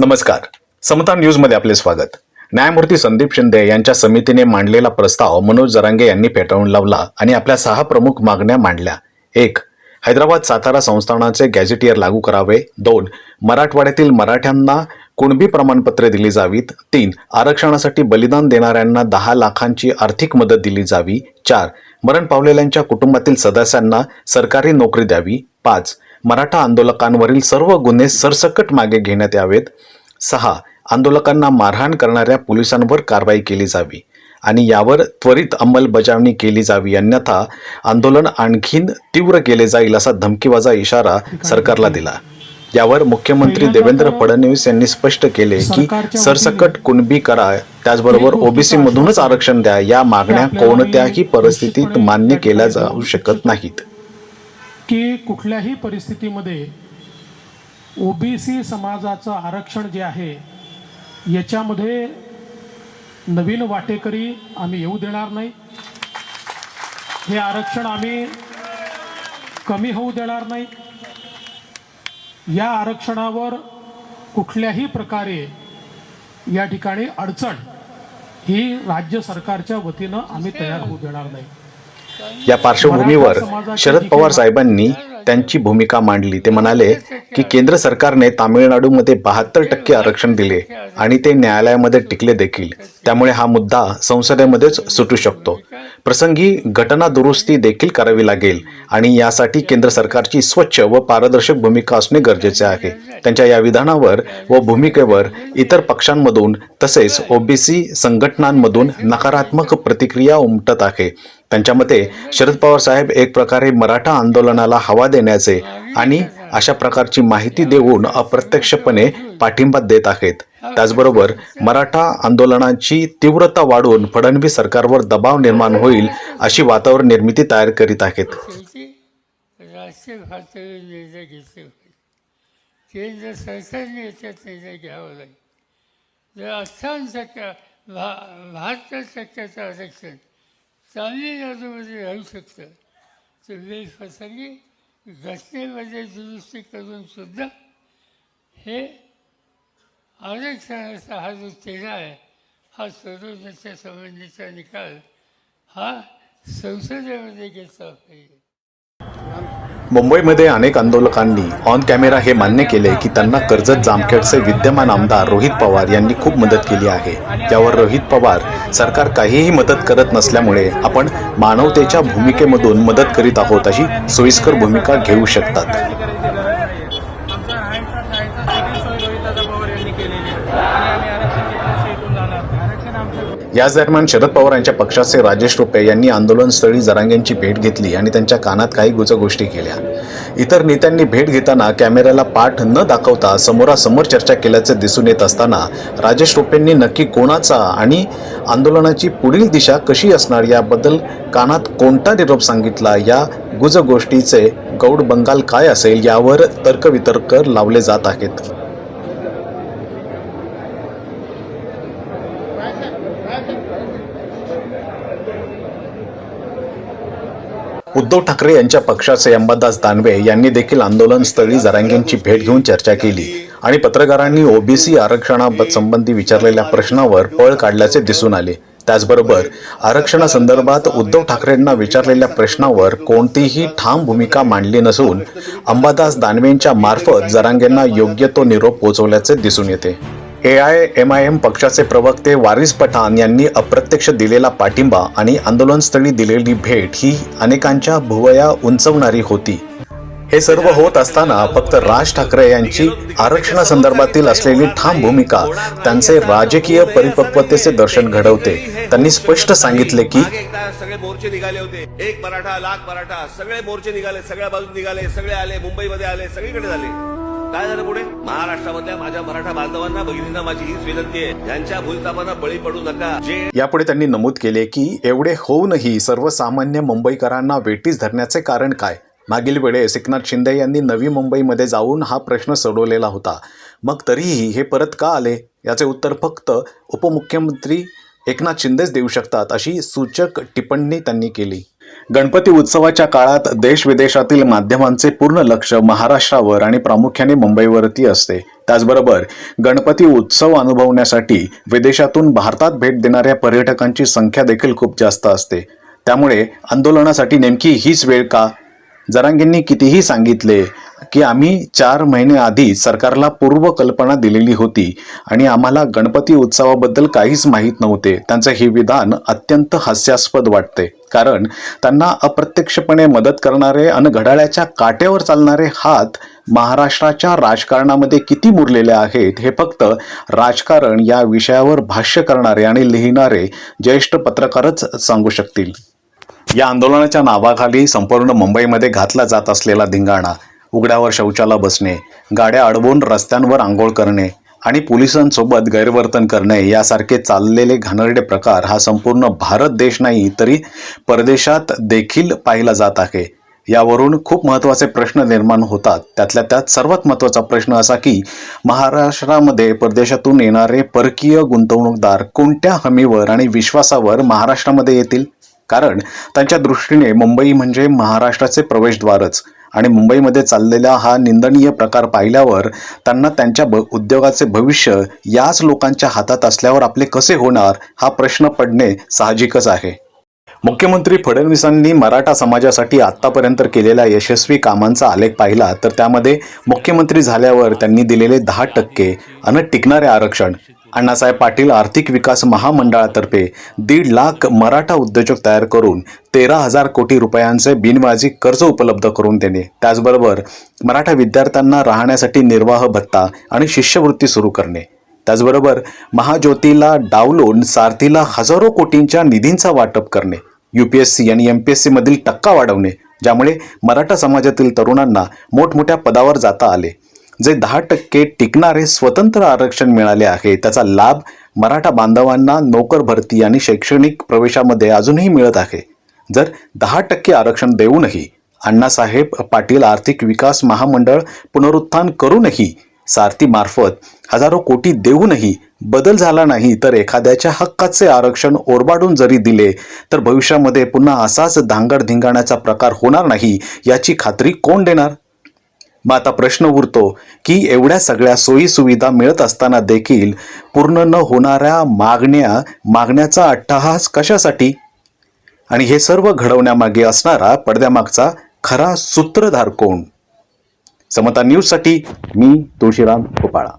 नमस्कार. समता न्यूजमध्ये आपले स्वागत. न्यायमूर्ती संदीप शिंदे यांच्या समितीने मांडलेला प्रस्ताव मनोज जरांगे यांनी फेटाळून लावला आणि आपल्या सहा प्रमुख मागण्या मांडल्या. एक हैदराबाद सातारा संस्थानाचे गॅझेटियर लागू करावे. दोन मराठवाड्यातील मराठ्यांना कुणबी प्रमाणपत्रे दिली जावीत. तीन आरक्षणासाठी बलिदान देणाऱ्यांना दहा लाखांची आर्थिक मदत दिली जावी. चार मरण पावलेल्यांच्या कुटुंबातील सदस्यांना सरकारी नोकरी द्यावी. पाच मराठा आंदोलकांवरील सर्व गुन्हे सरसकट मागे घेण्यात यावेत. सहा आंदोलकांना मारहाण करणाऱ्या पोलिसांवर कारवाई केली जावी आणि यावर त्वरित अंमलबजावणी केली जावी. अन्यथा आंदोलन आणखीन तीव्र केले जाईल असा धमकीवाजा इशारा सरकारला दिला. यावर मुख्यमंत्री देवेंद्र फडणवीस यांनी स्पष्ट केले की सरसकट कुणबी करा त्याचबरोबर ओबीसी मधूनच आरक्षण द्या. या मागण्या कोणत्याही परिस्थितीत मान्य केल्या जाऊ शकत नाहीत. की कुठल्याही परिस्थितीमध्ये ओबीसी समाजाचं आरक्षण जे आहे याच्यामध्ये नवीन वाटेकरी आम्ही येऊ देणार नाही. हे आरक्षण आम्ही कमी होऊ देणार नाही. या आरक्षणावर कुठल्याही प्रकारे या ठिकाणी अडचण ही राज्य सरकारच्या वतीनं आम्ही तयार होऊ देणार नाही. या पार्श्वभूमीवर शरद पवार साहेबांनी त्यांची भूमिका मांडली. ते म्हणाले की केंद्र सरकारने तामिळनाडूमध्ये बहात्तर टक्के आरक्षण दिले आणि ते न्यायालयामध्ये टिकले देखील. त्यामुळे हा मुद्दा संसदेमध्येच सुटू शकतो. प्रसंगी घटना दुरुस्ती देखील करावी लागेल आणि यासाठी केंद्र सरकारची स्वच्छ व पारदर्शक भूमिका असणे गरजेचे आहे. त्यांच्या या विधानावर व भूमिकेवर इतर पक्षांमधून तसेच ओबीसी संघटनांमधून नकारात्मक प्रतिक्रिया उमटत आहे. त्यांच्या मते शरद पवार साहेब एक प्रकारे मराठा आंदोलनाला हवा देण्याचे आणि अशा प्रकारची माहिती देऊन अप्रत्यक्षपणे पाठिंबा देत आहेत. त्याचबरोबर मराठा आंदोलनाची तीव्रता वाढवून फडणवीस सरकारवर दबाव निर्माण होईल अशी वातावरण निर्मिती तयार करीत आहेत. राष्ट्रीय पातळीवर निर्णय घेतले केंद्र सरकारने याच्यात निर्णय घ्यावा लागेल. जर अठ्ठावन्न बहात्तर टक्क्याचं आरक्षण तामिळनाडूमध्ये म्हणजे राहू शकतं. तर वेळप्रसंगी घटनेमध्ये म्हणजे दुरुस्ती करून सुद्धा हे आरक्षणाचा हा जो तेढा आहे हा सोडवण्याच्या संबंधीचा निकाल हा संसदेमध्ये घेतला पाहिजे. मुंबईमध्ये अनेक आंदोलकांनी ऑन कॅमेरा हे मान्य केले की त्यांना कर्जत जामखेडचे विद्यमान आमदार रोहित पवार यांनी खूप मदत केली आहे. त्यावर रोहित पवार सरकार काहीही मदत करत नसल्यामुळे आपण मानवतेच्या भूमिकेमधून मदत करीत आहोत अशी सोयीस्कर भूमिका घेऊ शकतात. याच दरम्यान शरद पवार यांच्या पक्षाचे राजेश टोपे यांनी आंदोलनस्थळी जरांगेंची भेट घेतली आणि त्यांच्या कानात काही गुजगोष्टी केल्या. इतर नेत्यांनी भेट घेताना कॅमेऱ्याला पाठ न दाखवता समोरासमोर चर्चा केल्याचे दिसून येत असताना राजेश टोपेंनी नक्की कोणाचा आणि आंदोलनाची पुढील दिशा कशी असणार याबद्दल कानात कोणता निरोप सांगितला या गुजगोष्टीचे गौड बंगाल काय असेल यावर तर्कवितर्क लावले जात आहेत. उद्धव ठाकरे यांच्या पक्षाचे अंबादास दानवे यांनी देखील आंदोलनस्थळी जरांगेंची भेट घेऊन चर्चा केली आणि पत्रकारांनी ओबीसी आरक्षणासंबंधी विचारलेल्या प्रश्नावर पळ काढल्याचे दिसून आले. त्याचबरोबर आरक्षणासंदर्भात उद्धव ठाकरेंना विचारलेल्या प्रश्नावर कोणतीही ठाम भूमिका मांडली नसून अंबादास दानवेंच्या मार्फत जरांगेंना योग्य तो निरोप पोहोचवल्याचे दिसून येते. A I M I M पक्षाचे प्रवक्ते वारिस पठाण यांनी अप्रत्यक्ष दिलेला पाठिंबा आणि आंदोलनस्थळी दिलेली भेट ही अनेकांच्या भुवया उंचवणारी होती. हे सर्व होत असताना फक्त राज ठाकरे यांची आरक्षणासंदर्भातील असलेली ठाम भूमिका त्यांचे राजकीय परिपक्वतेचे दर्शन घडवते. त्यांनी स्पष्ट सांगितले की सगळे मोर्चे निघाले होते. एक मराठा लाख मराठा सगळे मोर्चे निघाले सगळ्या बाजून निघाले सगळे आले मुंबईमध्ये आले सगळीकडे झाले. काय झालं पुढे? महाराष्ट्रामधल्या माझ्या मराठा बांधवांना भगिनींना माझी हीच विनंती आहे. ज्यांच्या भूलतापांना बळी पडू नका. जे यापुढे त्यांनी नमूद केले की एवढे होऊनही सर्वसामान्य मुंबईकरांना वेटीस धरण्याचे कारण काय? मागील वेळेस एकनाथ शिंदे यांनी नवी मुंबईमध्ये जाऊन हा प्रश्न सोडवलेला होता. मग तरीही हे परत का आले? याचे उत्तर फक्त उपमुख्यमंत्री एकनाथ शिंदेच देऊ शकतात अशी सूचक टिप्पणी त्यांनी केली. गणपती उत्सवाच्या काळात देश विदेशातील माध्यमांचे पूर्ण लक्ष महाराष्ट्रावर आणि प्रामुख्याने मुंबईवरती असते. त्याचबरोबर गणपती उत्सव अनुभवण्यासाठी विदेशातून भारतात भेट देणाऱ्या पर्यटकांची संख्या देखील खूप जास्त असते. त्यामुळे आंदोलनासाठी नेमकी हीच वेळ का? जरांगींनी कितीही सांगितले की आम्ही चार महिने आधी सरकारला पूर्वकल्पना दिलेली होती आणि आम्हाला गणपती उत्सवाबद्दल काहीच माहीत नव्हते. त्यांचं हे विधान अत्यंत हास्यास्पद वाटते. कारण त्यांना अप्रत्यक्षपणे मदत करणारे आणि घड्याळ्याच्या काट्यावर चालणारे हात महाराष्ट्राच्या राजकारणामध्ये किती मुरलेले आहेत हे फक्त राजकारण या विषयावर भाष्य करणारे आणि लिहिणारे ज्येष्ठ पत्रकारच सांगू शकतील. या आंदोलनाच्या नावाखाली संपूर्ण मुंबईमध्ये घातला जात असलेला धिंगाणा. उघड्यावर शौचाला बसणे गाड्या अडवून रस्त्यांवर आंघोळ करणे आणि पोलिसांसोबत गैरवर्तन करणे यासारखे चाललेले घाणेरडे प्रकार हा संपूर्ण भारत देश नाही तरी परदेशात देखील पाहिला जात आहे. यावरून खूप महत्त्वाचे प्रश्न निर्माण होतात. त्यातल्या त्यात सर्वात महत्त्वाचा प्रश्न असा की महाराष्ट्रामध्ये परदेशातून येणारे परकीय गुंतवणूकदार कोणत्या हमीवर आणि विश्वासावर महाराष्ट्रामध्ये येतील? कारण त्यांच्या दृष्टीने मुंबई म्हणजे महाराष्ट्राचे प्रवेशद्वारच. आणि मुंबईमध्ये चाललेला हा निंदनीय प्रकार पाहिल्यावर त्यांना त्यांच्या ब उद्योगाचे भविष्य याच लोकांच्या हातात असल्यावर आपले कसे होणार हा प्रश्न पडणे साहजिकच आहे. मुख्यमंत्री फडणवीसांनी मराठा समाजासाठी आत्तापर्यंत केलेल्या यशस्वी कामांचा आलेख पाहिला तर त्यामध्ये मुख्यमंत्री झाल्यावर त्यांनी दिलेले दहा टक्के अन टिकणारे आरक्षण. अण्णासाहेब पाटील आर्थिक विकास महामंडळातर्फे दीड लाख मराठा उद्योजक तयार करून तेरा हजार कोटी रुपयांचे बिनव्याजी कर्ज उपलब्ध करून देणे. त्याचबरोबर मराठा विद्यार्थ्यांना राहण्यासाठी निर्वाह भत्ता आणि शिष्यवृत्ती सुरू करणे. त्याचबरोबर महाज्योतीला डावलून सारथीला हजारो कोटींच्या निधींचा वाटप करणे. यू पी एस सी आणि एम पी एस सीमधील टक्का वाढवणे ज्यामुळे मराठा समाजातील तरुणांना मोठमोठ्या पदावर जाता आले. जे दहा टक्के टिकणारे स्वतंत्र आरक्षण मिळाले आहे त्याचा लाभ मराठा बांधवांना नोकर भरती आणि शैक्षणिक प्रवेशामध्ये अजूनही मिळत आहे. जर दहा टक्के आरक्षण देऊनही अण्णासाहेब पाटील आर्थिक विकास महामंडळ पुनरुत्थान करूनही सारथीमार्फत हजारो कोटी देऊनही बदल झाला नाही तर एखाद्याच्या हक्काचे आरक्षण ओरबाडून जरी दिले तर भविष्यामध्ये पुन्हा असाच धांगड धिंगाण्याचा प्रकार होणार नाही याची खात्री कोण देणार? मग आता प्रश्न उरतो की एवढ्या सगळ्या सोयी सुविधा मिळत असताना देखील पूर्ण न होणाऱ्या मागण्या मागण्याचा अट्टहास कशासाठी? आणि हे सर्व घडवण्यामागे असणारा पडद्यामागचा खरा सूत्रधार कोण? समता न्यूजसाठी मी तुळशीराम गोपाळा.